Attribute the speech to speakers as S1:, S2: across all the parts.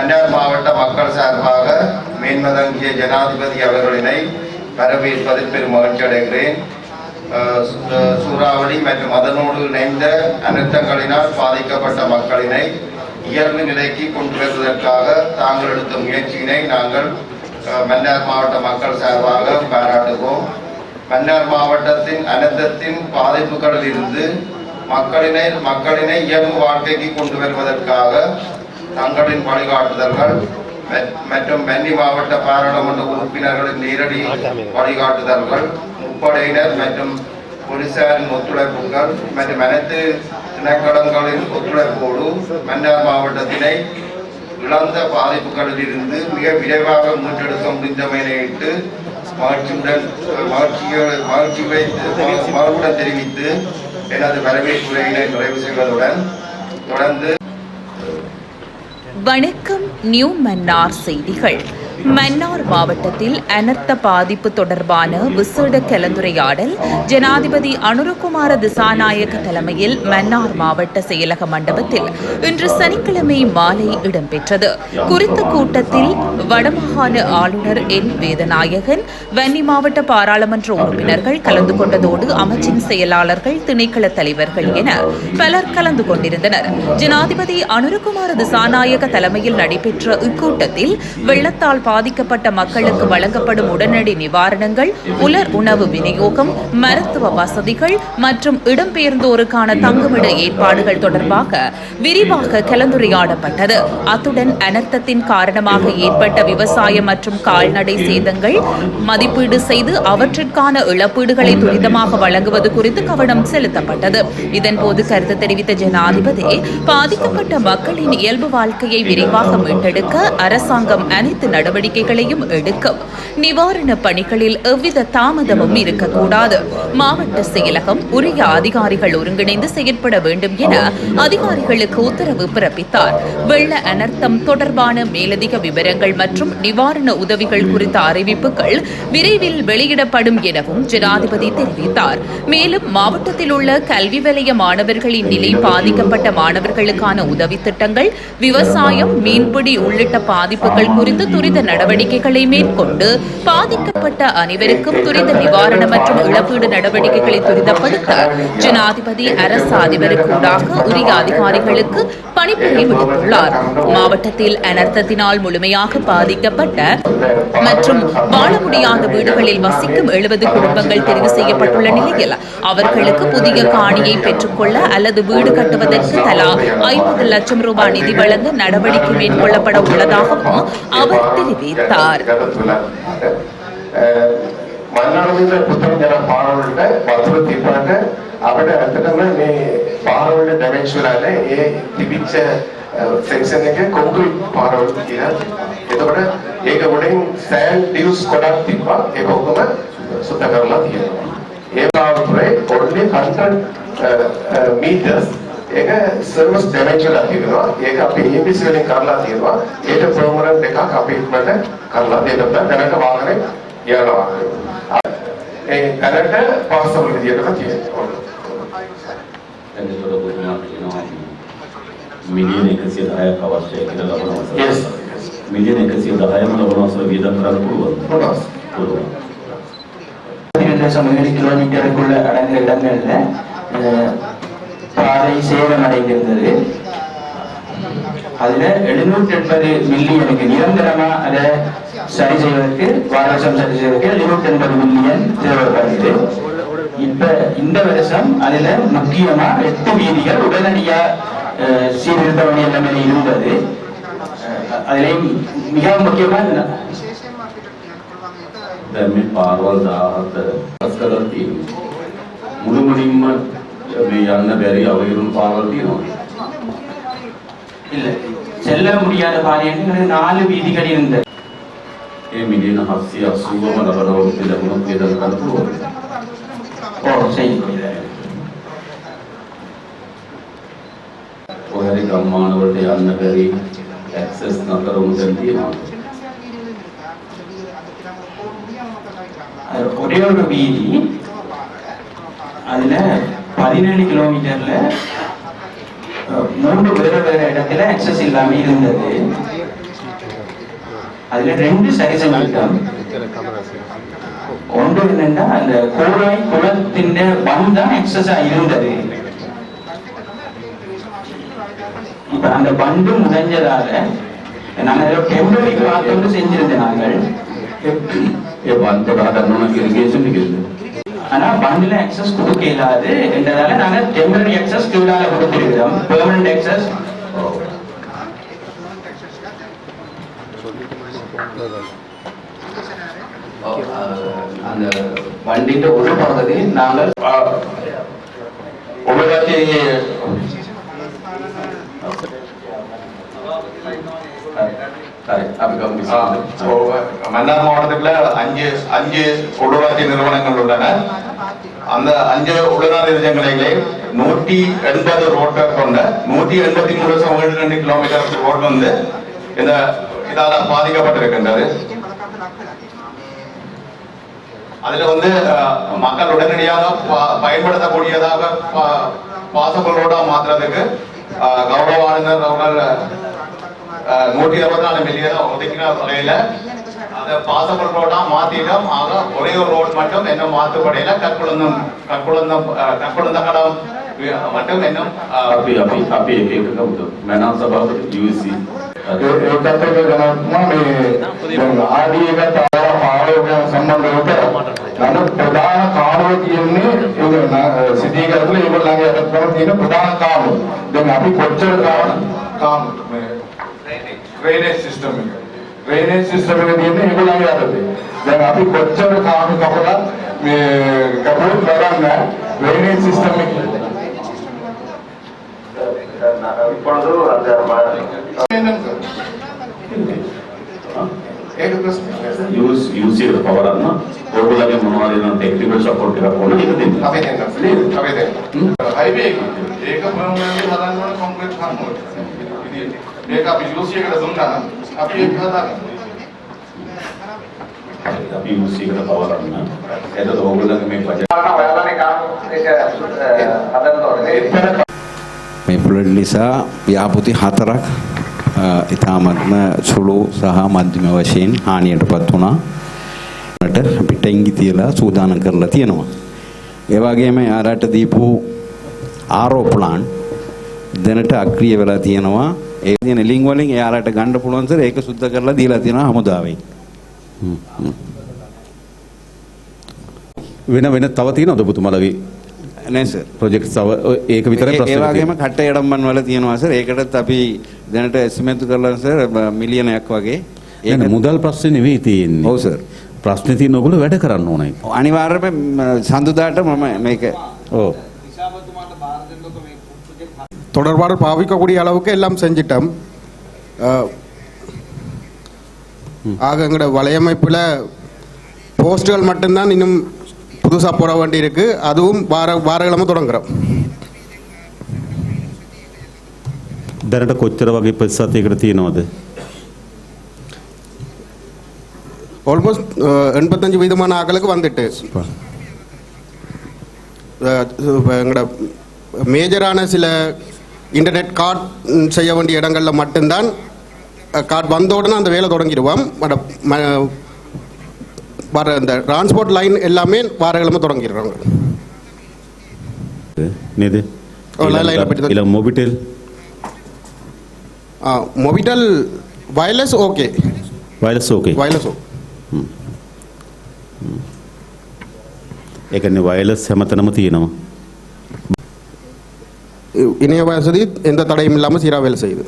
S1: மன்னார் மாவட்ட மக்கள் சார்பாக மேன்மதங்கிய ஜனாதிபதி அவர்களினை வரவேற்பதில் பெரும் மகிழ்ச்சி அடைகிறேன். சூறாவளி மற்றும் அதனோடு இணைந்த அனர்த்தங்களினால் பாதிக்கப்பட்ட மக்களினை இயல்பு நிலைக்கு கொண்டு வருவதற்காக தாங்கள் எடுத்த முயற்சியினை நாங்கள் மன்னார் மாவட்ட மக்கள் சார்பாக பாராட்டுவோம். மன்னார் மாவட்டத்தின் அனர்த்தத்தின் பாதிப்புகளில் இருந்து மக்களினை மக்களினை இயல்பு வாழ்க்கைக்கு கொண்டு வருவதற்காக தங்களின் வழிகாட்டுதல்கள் மற்- மற்றும் மன்னி மாவட்ட பாராளுமன்ற உறுப்பினர்களின் நேரடி வழிகாட்டுதல்கள் முப்படையினர் மற்றும் போலீசாரின் ஒத்துழைப்புகள் மற்றும் அனைத்து திணைக்களங்களின் ஒத்துழைப்போடு மன்னார் மாவட்டத்தினை இழந்த பாதிப்புகளில் இருந்து மிக விரைவாக மீட்டெடுக்க முடிந்தமையினையிட்டு மகிழ்ச்சியுடன் மகிழ்ச்சியை மகிழ்ச்சியை மகிழ்வுடன் தெரிவித்து எனது வரவேற்புரையினை நிறைவு செய்வதுடன் தொடர்ந்து
S2: வணக்கம் நியூ மன்னார் செய்திகள். மன்னார் மாவட்டத்தில் அனர்த்த பாதிப்பு தொடர்பான விசேட கலந்துரையாடல் ஜனாதிபதி அனுரகுமார திசாநாயக்க தலைமையில் மன்னார் மாவட்ட செயலக மண்டபத்தில் இன்று சனிக்கிழமை மாலை இடம்பெற்றது. குறித்த கூட்டத்தில் வடமாகாண ஆளுநர் என். வேதநாயகன் வன்னி மாவட்ட பாராளுமன்ற உறுப்பினர்கள் கலந்து கொண்டதோடு அமைச்சின் செயலாளர்கள் திணைக்கள தலைவர்கள் என பலர் கலந்து கொண்டிருந்தனர். ஜனாதிபதி அனுரகுமார திசாநாயக தலைமையில் நடைபெற்ற இக்கூட்டத்தில் வெள்ளத்தால் பாதிக்கப்பட்ட மக்களுக்கு வழங்கப்படும் உடனடி நிவாரணங்கள் உலர் உணவு விநியோகம் மருத்துவ வசதிகள் மற்றும் இடம்பெயர்ந்தோருக்கான தங்குமிட ஏற்பாடுகள் தொடர்பாக விரிவாக கலந்துரையாடப்பட்டது. அத்துடன் அனர்த்தத்தின் காரணமாக ஏற்பட்ட விவசாய மற்றும் கால்நடை சேதங்கள் மதிப்பீடு செய்து அவற்றிற்கான இழப்பீடுகளை துரிதமாக வழங்குவது குறித்து கவனம் செலுத்தப்பட்டது. இதன்போது கருத்து தெரிவித்த ஜனாதிபதி பாதிக்கப்பட்ட மக்களின் இயல்பு வாழ்க்கையை விரைவாக மீட்டெடுக்க அரசாங்கம் அனைத்து நடவடிக்கைகளையும் எடுக்கும். நிவாரண பணிகளில் எவ்வித தாமதமும் இருக்கக்கூடாது. மாவட்ட செயலகம் உரிய அதிகாரிகள் ஒருங்கிணைந்து செயற்பட வேண்டும் என அதிகாரிகளுக்கு உத்தரவு பிறப்பித்தார். வெள்ள அனர்த்தம் தொடர்பான மேலதிக விவரங்கள் மற்றும் நிவாரண உதவிகள் குறித்த அறிவிப்புகள் விரைவில் வெளியிடப்படும் எனவும் ஜனாதிபதி தெரிவித்தார். மேலும் மாவட்டத்தில் உள்ள கல்வி வலய மாணவர்களின் நிலை பாதிக்கப்பட்ட மாணவர்களுக்கான உதவி திட்டங்கள் விவசாயம் மீன்பிடி உள்ளிட்ட பாதிப்புகள் குறித்து துரித நடவடிக்கைகளை மேற்கொண்டு பாதிக்கப்பட்ட அனைவருக்கும் துரித நிவாரண மற்றும் இழப்பீடு நடவடிக்கைகளை துரிதப்படுத்த ஜனாதிபதி அரசு அதிபருக்கூடாக உரிய அதிகாரிகளுக்கு பணிப்புரை விடுத்துள்ளார். மாவட்டத்தில் அனர்த்தத்தினால் முழுமையாக பாதிக்கப்பட்ட மற்றும் வாழ முடியாத வீடுகளில் வசிக்கும் எழுபது குடும்பங்கள் தெரிவு செய்யப்பட்டுள்ள நிலையில் அவர்களுக்கு புதிய காணியை பெற்றுக்கொள்ள அல்லது வீடு கட்டுவதற்கு தலா ஐம்பது லட்சம் ரூபாய் நிதி வழங்க நடவடிக்கை மேற்கொள்ளப்பட உள்ளதாகவும் அவர் தெரிவித்தார்
S3: தெரிவித்தார் మన్నాడుగుండే పుస్తకం జన పాడవులుంటే మధులు తిప్పంటే అప్పుడే అంతటా మీ పాడవుల డైమెన్షన్లే ఏ తిప్పించ సెక్షన్కి కొంగు పాడవులు తీరా ఎదొకటి ఏక ఉడే శాండ్ డ్యూస్ కూడా తిప్ప ఏ కొంగున సుత్తకరణ తీయడం ఏం కావాలి ఒన్లీ హండ్రెడ్ మీటర్స్ ඒක සර්වස් ඩැමේජ් වෙලා තියෙනවා. ඒක අපි EMPC වලින් කරලා තියෙනවා. ඒක පර්මනන්ට් එකක් අපි ඉක්මනට කරලා දෙන්න බෑ. දැනට වාහනේ යනවා. ඒ දැනට පාසල් විදියටම තියෙනවා.
S4: එතකොට පුදුමයක් වෙනවා. මිලියන 110ක් අවශ්‍යයි කියලා ලබන
S3: අවස්ථාව.
S4: මිලියන 110ම ලබන අවස්ථාව වියදම් කරන්න පුළුවන්. පුළුවන්.
S5: ഇതിന്റെ സമയം കിലോമീറ്ററുക്കുള്ള അടങ്ങിയിടങ്ങളിലെ பாதை சேதமடைகின்றது அதுல எழுநூற்றி எண்பது மில்லியனுக்கு நிரந்தரமா அதை சரி செய்வதற்கு வாரசம் சரி செய்வதற்கு எழுநூற்றி எண்பது மில்லியன் தேவைப்படுது. இப்ப இந்த வருஷம் அதுல முக்கியமா எட்டு வீதிகள் உடனடியா சீர்திருத்த பணி எல்லாமே இருந்தது. அதுலேயும் மிகவும் முக்கியமா
S4: பார்வல் தாரத்தை පාරවල් 17 පස් කරලා තියෙනවා. මුළුමනින්ම මේ යන්න බැරි අවහිරුණු පාරවල් තියෙනවා.
S5: இல்ல செல்ல முடியாத பாதைகள் நாலு வீதிகள் இருந்தது
S4: ඒ මිලියන 780ම ලබන වෘත්ති ලැබුණොත් වියදම් කරන්න පුළුවන්.
S5: ஓ சரி
S4: ඔය හරි ගම්මාන වලට යන්න බැරි ඇක්සස් නතර වුණු තැන් තියෙනවා.
S5: அது ஒரே ஒரு வீதி அதுல பதினேழு கிலோமீட்டர்ல மூன்று வேற வேற இடத்துல ஆக்சஸ் இல்லாம இருந்தது. அதுல ரெண்டு சரி செஞ்சுட்டாங்க ஒன்று என்னன்னா அந்த கோடை குளத்தின் மண் தான் எக்ஸஸா இருந்தது. இப்ப அந்த பண்டு முடிஞ்சதால நாங்கள் டெம்பரரி பார்த்து செஞ்சிருந்தேன் நாங்கள்
S1: அந்த இரிகேஷன் இருக்குது
S5: ஆனால் பண்ட்ல ஆக்சஸ் கொடுக்க இல்லாது என்றதால நாங்கள் டெம்பரரி எக்ஸஸ் கியூடால கொடுத்திருக்கிறோம் பெர்மனன்ட் எக்ஸஸ்
S6: அந்த வண்டியின் ஒரு பகுதி நாங்கள்
S1: ஒழுங்காட்சி
S4: மன்னார் மாவட்டத்தில் அஞ்சு அஞ்சு உள்ளூராட்சி நிறுவனங்கள் உள்ளன. அந்த அஞ்சு உள்ளூராட்சி நிறுவனங்களிலே நூற்றி எண்பது ரோட்டை கொண்ட நூத்தி எண்பத்தி மூணு சமூக ரெண்டு கிலோமீட்டர் ரோட் வந்து இந்த இதால பாதிக்கப்பட்டிருக்கின்றது. அதுல வந்து அஹ், மக்கள் உடனடியாக ப- பயன்படுத்தக்கூடியதாக பாசபிள் ரோடா மாத்துறதுக்கு அஹ், கௌரவ ஆளுநர் அவர்கள் நூற்றி இருபத்தி நாலு மில்லியன் ஒதுக்கின வகையில அந்த பாசபிள் ரோடா மாத்திட்டோம் ஆக ஒரே ஒரு ரோட் மட்டும் இன்னும் மாத்துப்படையில கற்குளந்தம் கற்குளந்தம் கற்குளந்த கடவுள் மட்டும்
S7: என்ன அப்படி அப்படி அப்படி கேட்க முடியும் மேனா சபாபதி யூசி ఆరోగ్య సంబంధం నన్ను ప్రధాన కాలువీయన్ని సిద్ధీకరణలు ఇవ్వడానికి ప్రధాన కాలు దీన్ని డ్రైనేజ్ సిస్టమ్ అనేది ఇవ్వడం కాదు నేను అవి కొంచెం కాదు కాబట్టి మీ కబూర్ పరంగా డ్రైనేజ్ సిస్టమ్ ఇప్పుడు ಯೂಸ್ ಪವರ್ ಅನ್ನ
S1: ಗೋಗುಲಾಗೆ ಮುನ್ನವಾರಿನ ಟೆಕ್ನಿಕಲ್ ಸಪೋರ್ಟ್ ಇರಕೊಂಡು ಹೈವೇ ಏಕ ಕಾಂಕ್ರೀಟ್ ಫಾರ್ಮ್ ಇದು ಬೇಕಾ ಯೂಸ್ ದುಂಡ
S7: අපි අපි
S1: මුස්සිකට පවරන්න. එතකොට ඕගොල්ලන්ගේ මේ බජට්
S7: ඔයාලනේ කාම ඒක හදන්න ඕනේ.
S8: මේ ෆ්ලඩ් නිසා ව්‍යාපෘති හතරක් ඉතාමත්ම සුළු සහ මධ්‍යම වශයෙන් හානියටපත් වුණා. රට පිටෙන්ගි තියලා සූදානම් කරලා තියෙනවා. ඒ වගේම යාරට දීපු ආරෝ ප්ලාන් දැනට අක්‍රිය වෙලා තියෙනවා. ඒ තියෙන ලිංක් වලින් එයාලට ගන්න පුළුවන් සර් ඒක සුද්ධ කරලා දීලා තියෙනවා හමුදාවෙන්.
S9: වෙන වෙන තව තියෙනවද ඔබතුමාලගේ
S8: නෑ සර්.
S9: ප්‍රොජෙක්ට් තව ඔය ඒක විතරයි
S8: ඒ- ඒ
S9: ප්‍රශ්නේ
S8: වගේම. කට්ට ඉඩම්බන් වල තියෙනවා සර්. ඒකටත් අපි දැනට එස්ටිමේට් කරලා සර් මිලියනයක් වගේ.
S9: නෑ, මුදල් ප්‍රශ්නේ නෙවෙයි තියෙන්නේ.
S8: ඔව් සර්.
S9: ප්‍රශ්නේ තියෙන ඔයගොල්ලෝ වැඩ කරන්න ඕනයි.
S8: අනිවාර්යයෙන්ම සඳුදාට මම මේක
S9: ඔව්.
S10: தொடர்பாடல் பாவிக்கக்கூடிய அளவுக்கு எல்லாம் செஞ்சிட்டோம் அஹ், ஆக எங்களோட வலையமைப்பில் போஸ்ட்டுகள் மட்டும்தான் இன்னும் புதுசாக போட வேண்டியிருக்கு அதுவும் வார வாரக்கிழமை தொடங்குறோம்
S9: දැනට කොච්චර වගේ ප්‍රතිශතයකට තියෙනවද?
S10: ஆல்மோஸ்ட் எண்பத்தஞ்சு வீதமான ஆக்களுக்கு வந்துட்டு அஹ், இப்ப எங்களோட மேஜரான சில இன்டர்நெட் கார்ட் செய்ய வேண்டிய இடங்களில் மட்டும்தான் கார்டு வந்த உடனே அந்த வேலை தொடங்கிடுவோம் பட் ம- வர இந்த டிரான்ஸ்போர்ட் லைன் எல்லாமே வாரக்கிழமை தொடங்கிடுறாங்க
S9: නේද?
S10: ඔව්, ලයිලා පිටින්.
S9: ඊළඟ Mobitel
S10: Mobitel wireless okay
S9: wireless okay.
S10: Wireless
S9: ඒ කියන්නේ වයලස් හැමතැනම තියෙනවා.
S10: இணைய வசதி எந்த தடையும் இல்லாமல் சீராக வேலை செய்யுது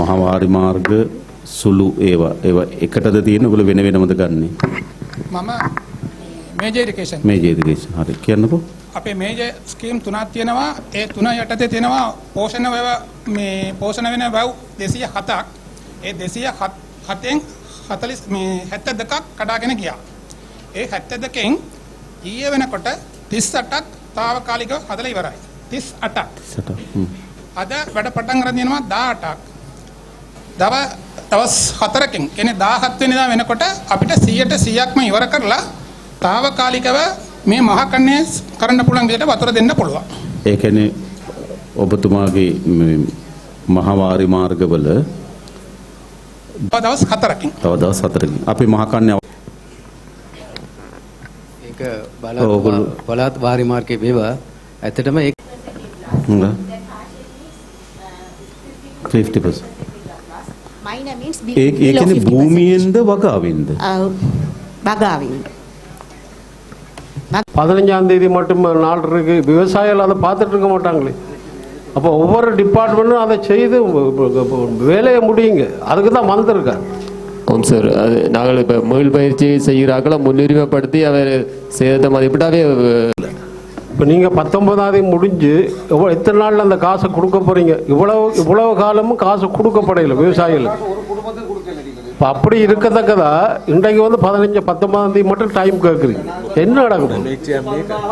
S9: මහවාරි මාර්ග සුළු ඒවා ඒවා එකටද තියෙන ඔයගොල්ලෝ වෙන වෙනමද ගන්නෙ?
S11: මම මේජර් ඉරිගේෂන්
S9: මේ ජේදකේෂ. හරි කියන්නකෝ.
S11: අපේ මේජර් ස්කීම් තුනක් තියෙනවා ඒ තුන යටතේ තියෙනවා පෝෂණ වැව මේ පෝෂණ වෙන වැව් 207ක් ඒ 207න් 40 මේ 72ක් කඩාගෙන ගියා ඒ 72කින් ඊයේ වෙනකොට 38ක් తాවකාලිකව හදලා ඉවරයි 38ක්
S9: සට. හ්ම්.
S11: අද වැඩ පටන් ගන්න තියෙනවා 18ක්. දව දවස් 4කින් කියන්නේ 17 වෙනිදා වෙනකොට අපිට 100ට 100ක්ම ඉවර කරලා తాවකාලිකව මේ මහකන්නේ කරන්න පුළුවන් විදිහට වතුර දෙන්න පුළුවන්.
S9: ඒ කියන්නේ ඔබතුමාගේ මහවාරි මාර්ගවල
S11: දවස් හතරකින්
S9: තව දවස් හතරකින් අපි මහකන්‍ය
S12: ඒක
S9: ඔව්.
S12: පළාත් වාරි මාර්ගයේ වේවා ඇත්තටම ඒ
S9: 50%
S13: Minor means
S9: ඒ ඒ කියන්නේ භූමියෙන්ද වගාවෙන්ද
S13: பகாவின்
S14: பதினஞ்சாம் தேதி மட்டும் நாள் இருக்கு விவசாயிகள் அதை பார்த்துட்டு இருக்க மாட்டாங்களே அப்போ ஒவ்வொரு டிபார்ட்மெண்ட்டும் அதை செய்து வேலையை முடியுங்க அதுக்கு தான் வந்திருக்காரு
S15: ஆமாம் சார். அது நாங்கள் இப்போ மீள் பயிற்சி செய்கிறாக்களை முன்னுரிமைப்படுத்தி அவர் சேதத்தை மதிப்பிட்டாவே
S14: இப்போ நீங்கள் பத்தொன்பதாம் தேதி முடிஞ்சு எவ்வளோ எத்தனை நாளில் அந்த காசை கொடுக்க போறீங்க? இவ்வளவு இவ்வளவு காலமும் காசு கொடுக்கப்படையில விவசாயிகளுக்கு. இப்போ அப்படி இருக்கத்தக்கதா இன்றைக்கு வந்து பதினஞ்சு பத்தொன்பதாம் தேதி மட்டும் டைம் கேட்குறீங்க என்ன நடக்கும்?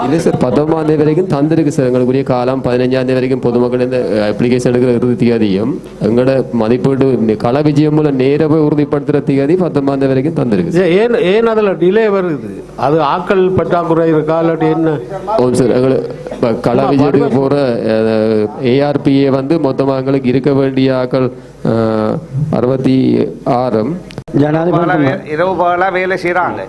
S15: இல்லை சார் பத்தொன்பதாம் தேதி வரைக்கும் தந்திருக்கு சார் எங்களுக்குரிய காலம். பதினஞ்சாம் தேதி வரைக்கும் பொதுமக்கள் இந்த அப்ளிகேஷன் எடுக்கிற இறுதி திகதியும் எங்களோட மதிப்பீடு கள விஜயம் மூலம் நேர போய் உறுதிப்படுத்துகிற திகதி பத்தொன்பதாம் தேதி வரைக்கும் தந்திருக்கு
S14: ஏன் ஏன் அதில் டிலே வருது? அது ஆட்கள் பற்றாக்குறை இருக்கா இல்லாட்டி என்ன?
S15: ஓம் சார் எங்களுக்கு கள விஜயத்துக்கு போகிற ஏஆர்பிஏ வந்து மொத்தமாக எங்களுக்கு இருக்க வேண்டிய ஆக்கள் அறுபத்தி ஆறு
S16: இரவு பகலாக வேலை செய்கிறாங்க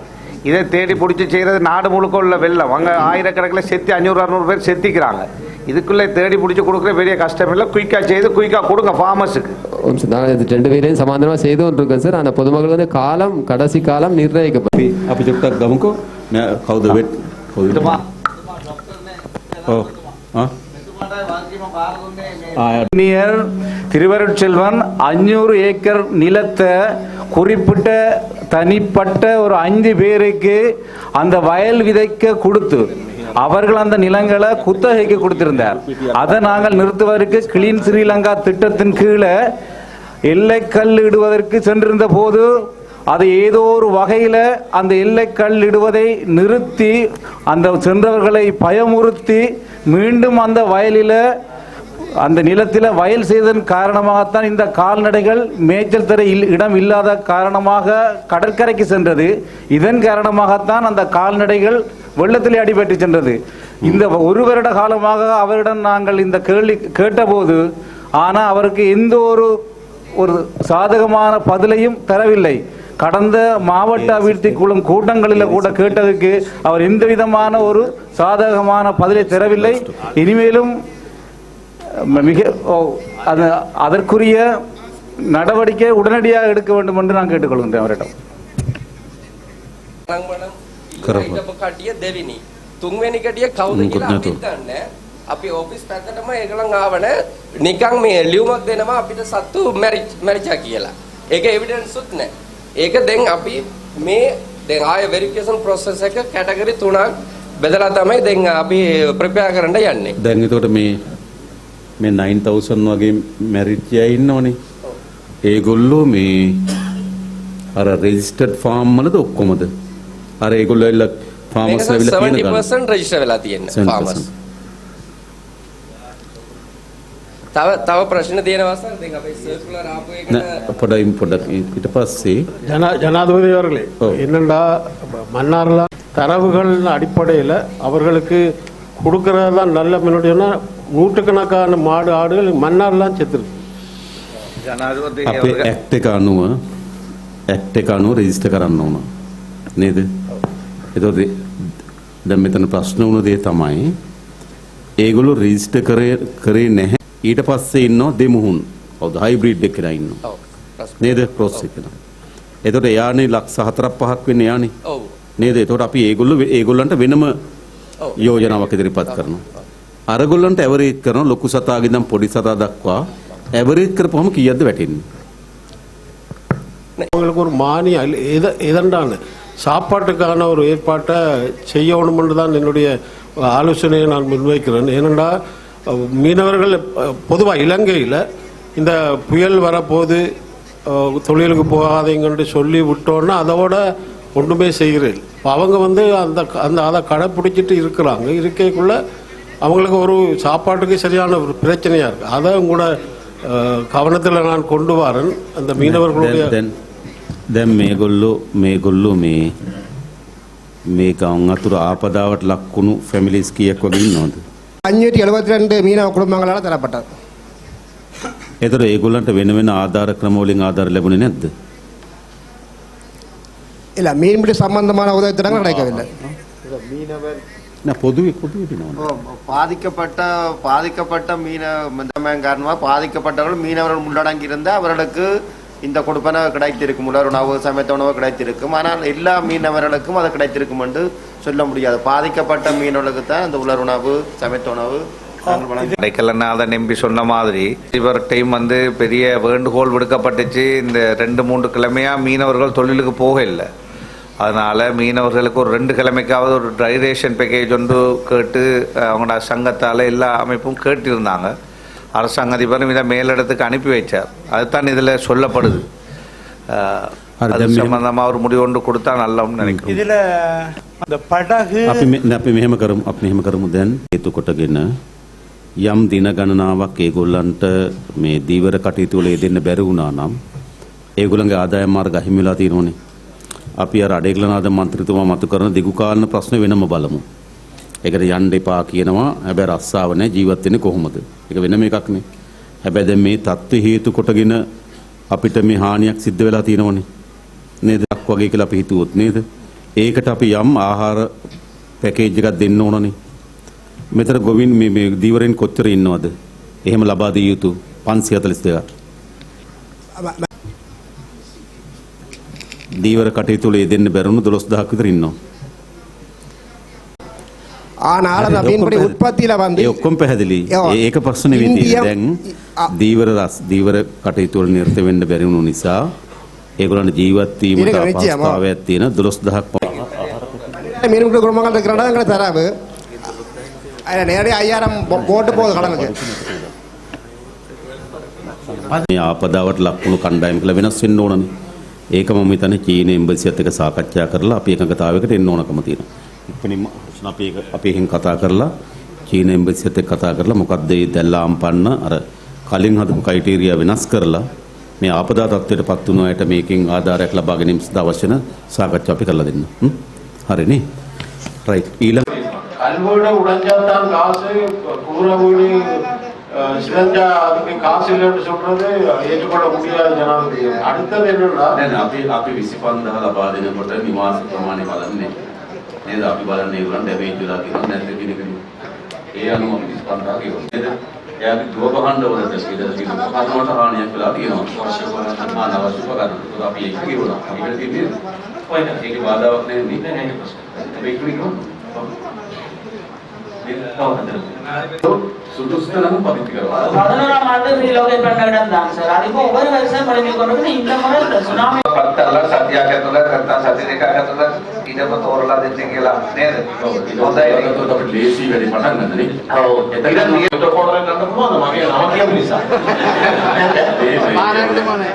S16: இதை தேடி பிடிச்சி செய்கிறது நாடு முழுக்க உள்ள வெள்ளம். அங்கே ஆயிரக்கணக்கில் செத்து அஞ்சூறு அறுநூறு பேர் செத்திக்கிறாங்க. இதுக்குள்ளே தேடி பிடிச்சி கொடுக்குற பெரிய கஷ்டம் இல்லை. குயிக்காக செய்து குயிக்காக கொடுங்க ஃபார்மர்ஸுக்கு
S15: நான் ரெண்டு பேரையும் சமாதானமாக செய்து கொண்டிருக்கேன் சார். அந்த பொதுமக்கள் வந்து காலம் கடைசி காலம் நிர்ணயிக்கப்படும்
S9: அப்போ சொப்தா கமுக்கு ஹவுது வெட் ஓ
S16: ஆ திருவருட்செல்வன் அஞ்சூறு ஏக்கர் நிலத்தை குறிப்பிட்ட தனிப்பட்ட ஒரு அஞ்சு பேருக்கு அந்த வயல் விதைக்க கொடுத்து அவர்கள் அந்த நிலங்களை குத்தகைக்கு கொடுத்திருந்தார். அதை நாங்கள் நிறுத்துவதற்கு கிளீன் ஸ்ரீலங்கா திட்டத்தின் கீழே எல்லைக்கல் இடுவதற்கு சென்றிருந்த போது அது ஏதோ ஒரு வகையில் அந்த எல்லைக்கல் இடுவதை நிறுத்தி அந்த சென்றவர்களை பயமுறுத்தி மீண்டும் அந்த வயலில் அந்த நிலத்தில் வயல் செய்ததன் காரணமாகத்தான் இந்த கால்நடைகள் மேய்ச்சல் தர இடம் இல்லாத காரணமாக கடற்கரைக்கு சென்றது. இதன் காரணமாகத்தான் அந்த கால்நடைகள் வெள்ளத்திலே அடிபட்டு சென்றது. இந்த ஒரு வருட காலமாக அவரிடம் நாங்கள் இந்த கேள்வி கேட்டபோது ஆனால் அவருக்கு எந்த ஒரு ஒரு சாதகமான பதிலையும் தரவில்லை. கடந்த மாவட்ட அபிவிருத்தி குழு கூட்டங்களில் கூட கேட்டதுக்கு அவர் எந்த விதமான ஒரு சாதகமான பதிலை தரவில்லை. இனிமேலும் மிக ஓ, அது அதற்குரிய நடவடிக்கை உடனடியாக எடுக்க வேண்டும் என்று நான் கேட்டுக்கொள்கின்றேன் அவரிடம்
S9: කරපන්
S17: කටිය දෙවිනි තුන්වෙනි කටිය කවුද
S9: මුකුත්
S17: කියලා
S9: නැතුව.
S17: අපිත් දන්නේ අපි ඔෆිස් පැත්තටම ඒගොල්ලන් ආවන නිකන් මේ ලියුමක් දෙනවා අපිට සත්තු මැරිච්චා කියලා. ඒක එවිඩන්ස් උත් නැහැ. ඒක දැන් අපි මේ දැන් ආය වෙරිෆිකේෂන් process එක කැටගරි තුනක් බෙදලා තමයි දැන් අපි ප්‍රෙපෙයාර් කරන්න යන්නේ.
S9: දැන් එතකොට මේ මේ 9000 වගේ මැරිච්ච අය ඉන්නවනේ ඒගොල්ලෝ මේ අර රෙජිස්ටර්ඩ් ෆාම් වලද ඔක්කොමද අර ඒගොල්ලෝ ඇවිල්ලා ෆාමර්ස්
S17: මේක
S9: ඇවිල්ලා කියන ගන්න
S17: 70% රෙජිස්ටර් වෙලා තියෙන්නේ
S9: 70%.
S17: ෆාමර්ස්. තව තව ප්‍රශ්න තියෙනවා සර් දැන් අපේ සර්කුලර් ආපු එකට
S9: නෑ පොඩ්ඩක් පොඩ්ඩක් ඊට පස්සේ
S14: ஜனா ஜனாதிபதி அவர்களே
S9: ஓ.
S14: என்னண்டா மன்னார்லாம் தரவுகள் அடிப்படையில் அவர்களுக்கு கொடுக்கறதெல்லாம் நல்ல முன்னாடினா නූටකනකාන මාඩ ආඩුවල මන්නාරලන් චතුරු.
S9: අපේ ඇක්ට් එක අනුව ඇක්ට් එක අනුව රෙජිස්ටර් කරන්න ඕන. නේද? එතකොට දැන් මෙතන ප්‍රශ්න වුණ දේ තමයි ඒගොල්ලෝ රෙජිස්ටර් කරේ කරේ නැහැ. ඊට පස්සේ ඉන්නවා දෙමුහුන්. කවුද හයිබ්‍රිඩ් එකේ කියලා ඉන්නවා. නේද? ක්‍රොස් එකේ. එතකොට එයානේ ලක්ෂ 4ක් 5ක් වෙන්නේ යානේ.
S17: ඔව්.
S9: නේද? එතකොට අපි ඒගොල්ලෝ ඒගොල්ලන්ට වෙනම යෝජනාවක් ඉදිරිපත් කරනවා. අරගොල්ලන්ට ඇවරේජ් කරනවා ලොකු සතාගේ ඉඳන් පොඩි සතා දක්වා ඇවරේජ් කරපුවම කීයක්ද වැටෙන්නේ
S14: அவங்களுக்கு ஒரு மானியம் இல்ல, எத எதண்டான சாப்பாட்டுக்கான ஒரு ஏற்பாட்டை செய்யணும்னு தான் என்னுடைய ஆலோசனையை நான் முன்வைக்கிறேன் ஏனென்றா அஹ், மீனவர்கள் பொதுவாக இலங்கையில் இந்த புயல் வரப்போது அஹ், தொழிலுக்கு போகாதீங்கன்னு சொல்லி விட்டோன்னா அதோட ஒன்றுமே செய்கிறேன் இப்போ அவங்க வந்து அந்த அந்த அதை கடைப்பிடிச்சிட்டு இருக்கிறாங்க இருக்கைக்குள்ள அவங்களுக்கு ஒரு சாப்பாட்டுக்கு சரியான ஒரு பிரச்சனையாக இருக்குது அதை கூட கவனத்தில் நான் கொண்டு வரேன் அந்த மீனவர்களுடைய
S9: දැන් දැන් මේගොල්ලෝ මේගොල්ලෝ මේ මේ ගවන් අතුර ආපදාවට ලක්වුණු ෆැමිලිස් කීයක් වගේ ඉන්නවද
S18: அஞ்சூற்றி எழுபத்தி ரெண்டு மீனவ குடும்பங்களால் தரப்பட்டது
S9: එතකොට ඒගොල්ලන්ට වෙන වෙන ආධාර ක්‍රම වලින් ආධාර ලැබුණේ නැද්ද?
S18: இல்லை மீன்பிடி சம்பந்தமான உதவித்திட்டங்கள் கிடைக்கவில்லை
S9: නෑ நான் பொதுவே பொதுவே
S7: பாதிக்கப்பட்ட பாதிக்கப்பட்ட மீனவ காரணமாக பாதிக்கப்பட்டவர்கள் மீனவர்கள் உள்ளடங்கி இருந்தால் அவர்களுக்கு இந்த கொடுப்பனவு கிடைத்திருக்கும். உலர் உணவு சமயத்த உணவு கிடைத்திருக்கும். ஆனால் எல்லா மீனவர்களுக்கும் அது கிடைத்திருக்கும் என்று சொல்ல முடியாது. பாதிக்கப்பட்ட மீனவர்களுக்கு தான் இந்த உலர் உணவு சமயத்த உணவு கிடைக்கலன்னா
S1: அதை நம்பி சொன்ன மாதிரி டைம் வந்து பெரிய வேண்டுகோள் விடுக்கப்பட்டுச்சு. இந்த ரெண்டு மூன்று கிழமையா மீனவர்கள் தொழிலுக்கு போக இல்லை அதனால மீனவர்களுக்கு ஒரு ரெண்டு கிழமைக்காவது ஒரு ட்ரை ரேஷன் பேக்கேஜ் ஒன்று கேட்டு அஹ், அவங்களோட சங்கத்தால் எல்லா அமைப்பும் கேட்டிருந்தாங்க அரசாங்க அதிபரும் இதை மேலிடத்துக்கு அனுப்பி வைச்சார் அதுதான் இதில் சொல்லப்படுது அஹ், அது சம்பந்தமாக ஒரு முடிவு ஒன்று கொடுத்தா நல்லம்னு நினைக்கிறேன்
S19: இதுல அந்த படகு
S9: අපි මෙ- නෑ, අපි මෙහෙම කරමු අපි මෙහෙම කරමු දැන් හේතු කොටගෙන යම් දින ගණනාවක් ඒගොල්ලන්ට මේ දීවර කටයුතු වල යෙදෙන්න බැරි වුණා නම් ඒගොල්ලන්ගේ ආදායම් මාර්ග අහිමි වෙලා තියෙනෝනේ. අපි අර අඩේගලනාද මන්ත්‍රීතුමා මතු කරන දිගු කාලන ප්‍රශ්න වෙනම බලමු. ඒකට යන්න එපා කියනවා. හැබැයි රස්සාව නැහැ ජීවත් වෙන්නේ කොහොමද? ඒක වෙනම එකක්නේ. හැබැයි දැන් මේ தත්ත්ව හේතු කොටගෙන අපිට මේ හානියක් සිද්ධ වෙලා තියෙනවනේ. නේද? අක් වගේ කියලා අපි හිතුවොත් නේද? ඒකට අපි යම් ආහාර පැකේජ් එකක් දෙන්න ඕනනේ. මෙතන ගොවින් මේ මේ දීවරෙන් කොච්චර ඉන්නවද? එහෙම ලබා දිය යුතු 542ක්. දීවර කටයුතු වල යෙදෙන්න බැරුණු 12000ක් විතර ඉන්නවා.
S18: ஆனால் அந்த மீன்பிடி உற்பத்தியில வந்து
S9: ඒ ඔක්කොම පැහැදිලි.
S18: යව.
S9: ඒ- ඒක ප්‍රශ්න නෙවෙයි
S18: ඉන්දියා-
S9: තියෙන්නේ. දැන් දීවර රස් දීවර කටයුතු වල නිරත වෙන්න බැරි වුණු නිසා ඒගොල්ලන්ට ජීවත් වීමට
S18: ඒක වෙච්චියම.
S9: අපහසුතාවයක් තියෙන 12000ක් පමණ.
S18: மீன்பிடி குடும்பங்கள் இருக்கிற இடம் எங்களுக்கு தராது அதில் நேரடியாக ஐயாயிரம் போ- போட்டு போகுது கடனுக்கு
S9: මේ ආපදාවට ලක්වුණු කණ්ඩායම් කියලා වෙනස් වෙන්න ඕනනේ. ඒක මම හිතන්නේ චීන එම්බසියත් එක්ක සාකච්ඡා කරලා අපි එකඟතාවයකට එන්න ඕනකම තියෙනවා. ඉක්මනින්ම ප්‍රශ්න අපි ඒක අපි එහෙන් කතා කරලා චීන එම්බසියත් එක්ක කතා කරලා මොකක්ද මේ දැල්ලාම් පන්න අර කලින් හදපු ක්‍රයිටීරියා වෙනස් කරලා මේ ආපදා තත්ත්වයටපත් වුණ අයට මේකෙන් ආධාරයක් ලබා ගැනීම සඳහා අවශ්‍ය වෙන සාකච්ඡා අපි කරලා දෙන්න. හරිනේ. රයිට් ඊළඟ
S14: අල්වෝඩ උඩන් ජාතන් කාසේ කුරුවෝනේ அஹ், சிதைஞ்சா அதுக்கு காசு இல்லைன்னு சொல்றது ஏற்றுக்கொள்ள முடியாத ஜனாதிபதி அடுத்தது என்னன்னா
S3: දැන් අපි අපි 25000 ලබා දෙනකොට නිවාස ප්‍රමාණය බලන්නේ නේද අපි බලන්නේ ඒගොල්ලන් ඩැමේජ් වෙලා තියෙනවා නැත්නම් කියන එක ඒ අනුව අපි 25000 කියනවා නේද එයාගේ ගෘහ භාණ්ඩ වලට ඉඳලා තියෙන කර්මවලට හානියක් වෙලා තියෙනවා අවශ්‍ය කරන අනවශ්‍ය කරන ඒක අපි ඒක කියනවා අපිට තියෙන්නේ ඔය ඒකේ බාධාවක් නෙවෙයි නේද ඒක ප්‍රශ්න මේක කියනවා
S14: సుదుస్థులను పవిత్ర ಭಕ್ತಲ್ಲ ಸತ್ಯ ಹಾಕತ್ತದ ಕರ್ತ ಸತ್ಯರೇಖ ಹಾಕತ್ತದ
S3: ಇದನ್ನ ತೋರಲ್ಲ ದಿತ್ತಿಂಗಿಲ್ಲ ಲೇಸಿ ವೆರಿ ಮಣ್ಣಂಗಂದ್ರಿ ಹೌದು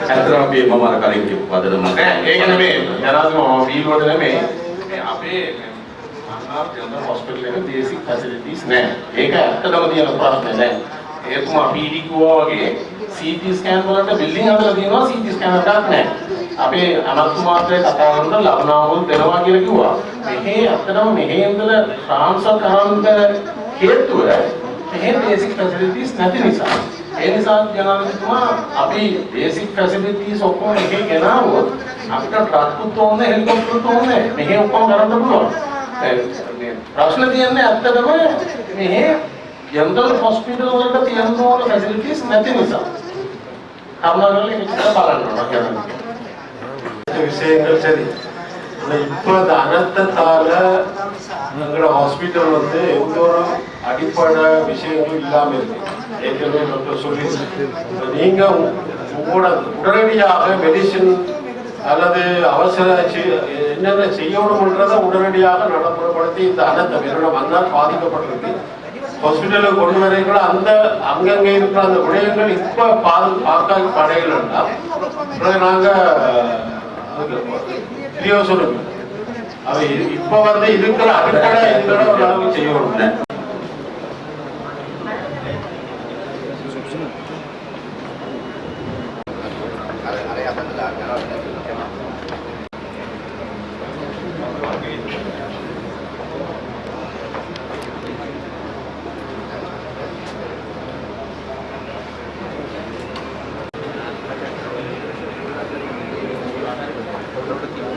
S14: ಚಂದ್ರಮಿ ಮಮಾರ ಕಾರ್ಯಕ್ಕೆ ಪದದ ಮಗ ಏಕೆನವೇ ಜನಾದ್ಮ ಈ ಲೋಟನವೇ ಅಪೇ අස්නාර් ජනරල් හොස්පිටල් එක බේසික් ෆැසිලිටිස් නැහැ. ඒක ඇත්තටම තියෙන ප්‍රශ්නේ දැන්. ඒතුමා පීඩි කිව්වා වගේ CT ස්කෑන් වලට බිල්ඩින් හදලා තියෙනවා CT ස්කෑන් එකක් නැහැ. අපේ අනත්තු මාත්‍රේ කතා කරන ලබනාවල් දෙනවා කියලා කිව්වා. මෙහි ඇත්තටම මෙහි ඉඳලා ට්‍රාන්ස්ෆර් කරන්න හේතුව මෙහි බේසික් ෆැසිලිටිස් නැති නිසා. ඒ නිසා ජනාධිපතිතුමා අපි බේසික් ෆැසිලිටිස් ඔක්කොම එකේ ගෙනාවොත් අපිට ට්‍රක්කුත් ඕනේ හෙලිකොප්ටරුත් ඕනේ මෙහි ඔක්කොම කරන්න පුළුවන්. ప్రశ్న తీయండి అంతేనమా జనరల్ హాస్పిటల్ వల్ల తీయంలో ఉన్న ఫెసిలిటీస్ నథింగ్ సార్ కర్ణాటకలో ఇక్కడ பாருங்க விஷயங்கள் சரி இப்போ அந்த அனர்த்தத்தால எங்களோட ஹாஸ்பிட்டல் வந்து எந்த ஒரு அடிப்படை விஷயங்கள் இல்லாமல் இருக்கு ஏற்கனவே டாக்டர் சொல்லி நீங்க உங்களோட உடனடியாக மெடிசின் அல்லது அவசர என்னென்ன செய்யணும்ன்றதை உடனடியாக நடைமுறைப்படுத்தி இந்த அனர்த்தம் என்னோட வந்தால் பாதிக்கப்பட்டிருக்கு. ஹாஸ்பிட்டலுக்கு கொண்டு வரீங்களோ அந்த அங்கங்கே இருக்கிற அந்த விடயங்கள் இப்ப பாது பார்க்க படையலன்னா நாங்க சொல்லுங்க. அவை இ- இப்ப வந்து இருக்கிற அடிப்படை இதுகளை அளவுக்கு செய்யணும்.